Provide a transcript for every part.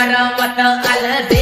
para matar a la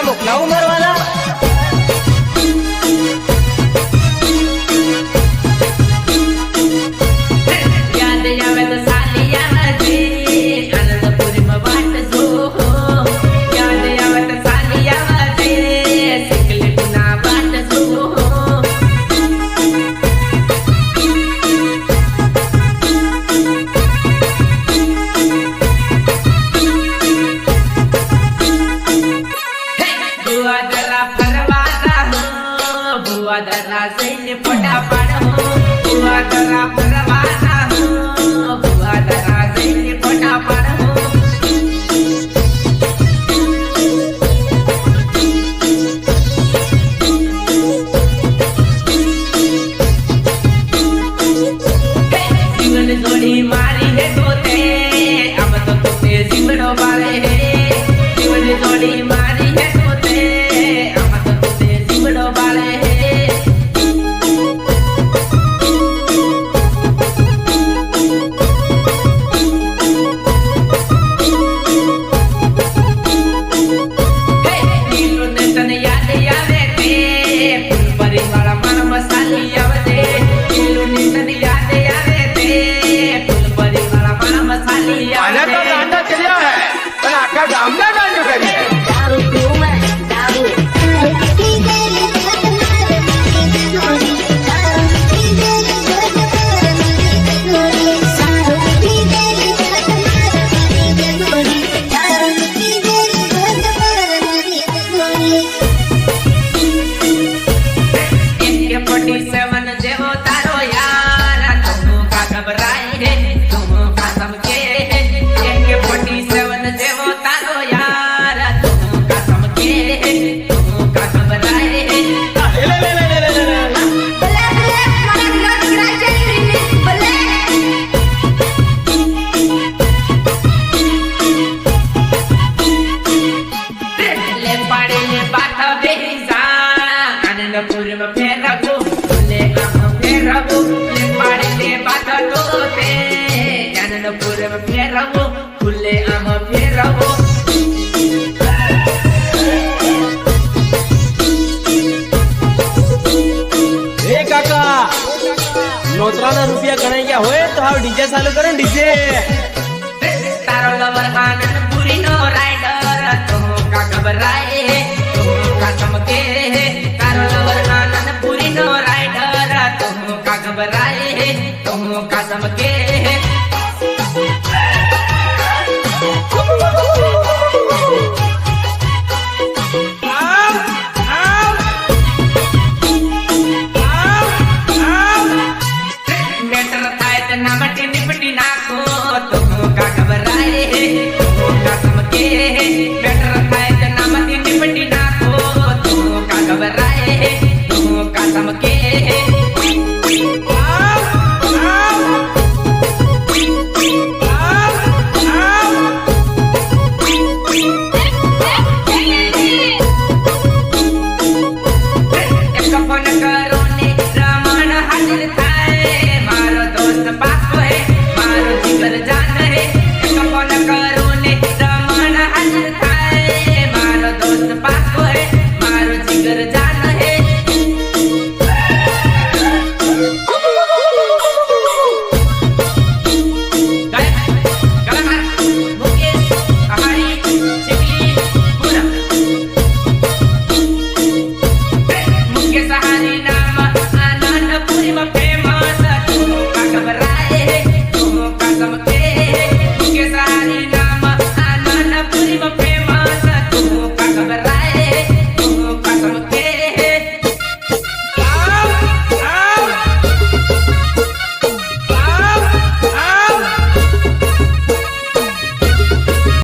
મોકલાવું મારવાના ચાલુ કરો ને ડીજે. તારો લવર આનંદ પુરી નો રાઈડર તો કા ઘબરાય તો કા ચમકે again, back home.